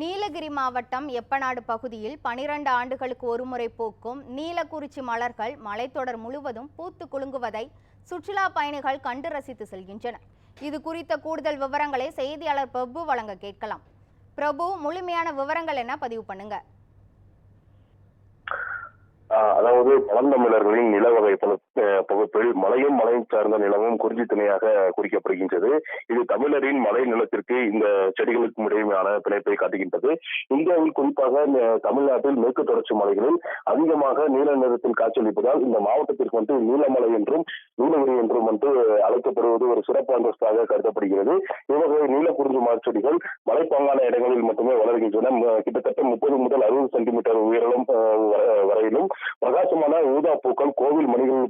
நீலகிரி மாவட்டம் எப்பநாடு பகுதியில் பனிரெண்டு ஆண்டுகளுக்கு ஒருமுறை பூக்கும் நீலக்குறிச்சி மலர்கள் மலைத்தொடர் முழுவதும் பூத்து குலுங்குவதை சுற்றுலா பயணிகள் கண்டு ரசித்து செல்கின்றனர். இது குறித்த கூடுதல் விவரங்களை செய்தியாளர் பிரபு வழங்க கேட்கலாம். பிரபு முழுமையான விவரங்கள் என்ன பதிவு பண்ணுங்கள் அதாவது பழந்தமிழர்களின் நிலவகை பகுப்பில் மலையும் மலையும் சார்ந்த நிலமும் குறிஞ்சி துணையாக குறிக்கப்படுகின்றது. இது தமிழரின் மலை நிலத்திற்கு இந்த செடிகளுக்கும் இடையேயான பிணைப்பை காட்டுகின்றது. இந்தியாவில் குறிப்பாக தமிழ்நாட்டில் மேற்கு தொடர்ச்சி மலைகளில் அதிகமாக நீல நிறத்தில் காட்சியளிப்பதால் இந்த மாவட்டத்திற்கு வந்து நீலமலை என்றும் நீலகிரி என்றும் வந்து அழைக்கப்படுவது ஒரு சிறப்பு அந்தஸ்தாக கருதப்படுகிறது. இவ்வகை நீலக்குறிஞ்சி மரச்செடிகள் மலைப்பாங்கான இடங்களில் மட்டுமே வளர்கின்றன. கிட்டத்தட்ட முப்பது முதல் அறுபது சென்டிமீட்டர் உயரம் வரையிலும் பிரகாசமான ஊதா பூக்கள் கோவில் மணிகள்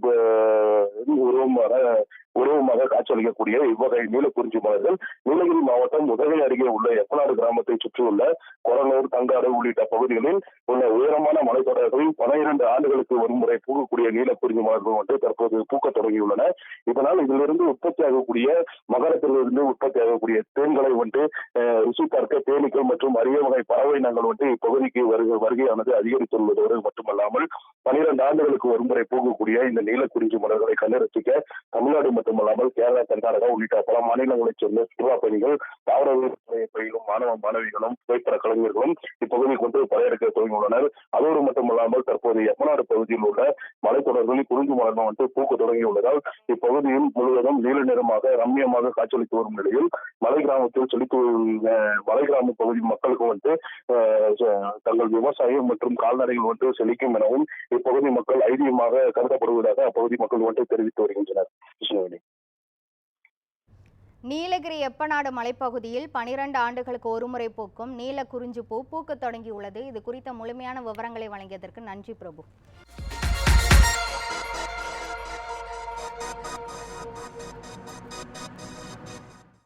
உருவமான உருவமாக காட்சியளிக்கக்கூடிய இவ்வகை நீலக்குறிஞ்சி மலர்கள் நீலகிரி மாவட்டம் உதகை அருகே உள்ள எப்பநாடு கிராமத்தை சுற்றியுள்ள கொரனூர் தங்காடு உள்ளிட்ட பகுதிகளில் உள்ள உயரமான மலைத்தொடர்களில் பனிரெண்டு ஆண்டுகளுக்கு ஒருமுறை பூக்கக்கூடிய நீலக்குறிஞ்சி மலர்கள் வந்து தற்போது பூக்க தொடங்கியுள்ளன. இதனால் இதிலிருந்து உற்பத்தி ஆகக்கூடிய மகரத்திலிருந்து உற்பத்தி ஆகக்கூடிய தேன்களை வந்து ருசி பார்க்க தேனீக்கள் மற்றும் அரிய வகை பறவை இனங்கள் வந்து இப்பகுதிக்கு வருகை வருகையானது அதிகரித்துள்ளதோடு மட்டுமல்லாமல் பனிரெண்டு ஆண்டுகளுக்கு ஒருமுறை பூக்கக்கூடிய இந்த நீலக்குறிஞ்சி மலர்களை கண்டு ரசிக்க தமிழ்நாடு மட்டுமல்லாமல் கேரளா கர்நாடகா உள்ளிட்ட பல மாநிலங்களைச் சேர்ந்த சுற்றுலா பயணிகள் தாவர பயிலும் மாணவ மாணவிகளும் புகைப்பட கலைஞர்களும் இப்பகுதிக்கு வந்து படையெடுக்க தொடங்கியுள்ளனர் அதோடு மட்டுமல்லாமல் தற்போது எப்பநாடு பகுதியில் உள்ள மலைத்தொடர்களில் குறிஞ்சி மலர்கள் வந்து பூக்க தொடங்கியுள்ளதால் இப்பகுதியில் முழுவதும் நீல நிறமாக ரம்மியமாக காட்சியளித்து வரும் நிலையில் மலை கிராமத்தில் செழித்து மலை கிராம பகுதி மக்களுக்கு வந்து அஹ், தங்கள் விவசாயம் மற்றும் கால்நடைகள் வந்து செழிக்கும் எனவும் இப்பகுதி மக்கள் ஐதீகமாக கருதப்படுவதாக அப்பகுதி மக்கள் வந்து தெரிவித்து வருகின்றனர். நீலகிரி எப்பநாடு மலைப்பகுதியில் பனிரெண்டு ஆண்டுகளுக்கு ஒருமுறை பூக்கும் நீல குறிஞ்சி பூ பூக்க தொடங்கியுள்ளது. இது குறித்த முழுமையான விவரங்களை வழங்கியதற்கு நன்றி பிரபு.